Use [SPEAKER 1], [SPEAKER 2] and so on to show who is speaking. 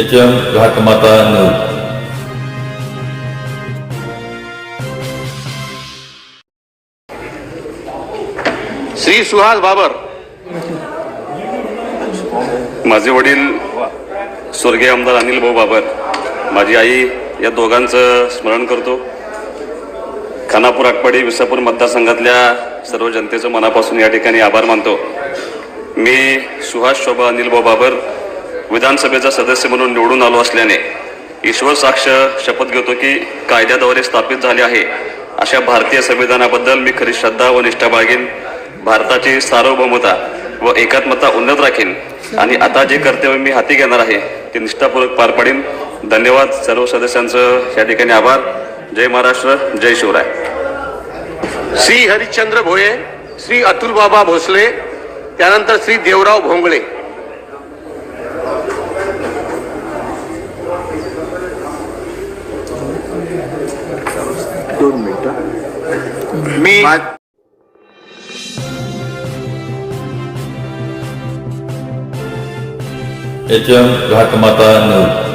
[SPEAKER 1] H M Ghatmata news
[SPEAKER 2] Shri Suhas Babar.
[SPEAKER 3] माझे वडील स्वर्गीय आमदार अनिल भाऊ बाबर माझी आई या दोघांचं स्मरण करतो. खानापूर आटपाडी विसापूर मतदारसंघातल्या सर्व जनतेचं मनापासून या ठिकाणी आभार मानतो. मी सुहास शोभा अनिल भाऊ बाबर विधानसभेचा सदस्य म्हणून निवडून आलो असल्याने ईश्वर साक्ष शपथ घेतो की कायद्याद्वारे स्थापित झाले आहे. अशा भारतीय संविधानाबद्दल मी खरी श्रद्धा व निष्ठा बाळगेन. भारताची सार्वभौमता व एकात्मता उन्नत राखेन. आणि आता जे कर्तव्य मी हाती घेणार आहे ते निष्ठापूर्वक पार पाडीन. धन्यवाद सर्व सदस्यांचं. या ठिकाणी आभार. जय महाराष्ट्र जय शिवराय.
[SPEAKER 2] श्री हरिश्चंद्र भोये श्री अतुल बाबा भोसले त्यानंतर श्री देवराव भोंगळे. मी
[SPEAKER 1] एच एम घाटमाता न्यूज.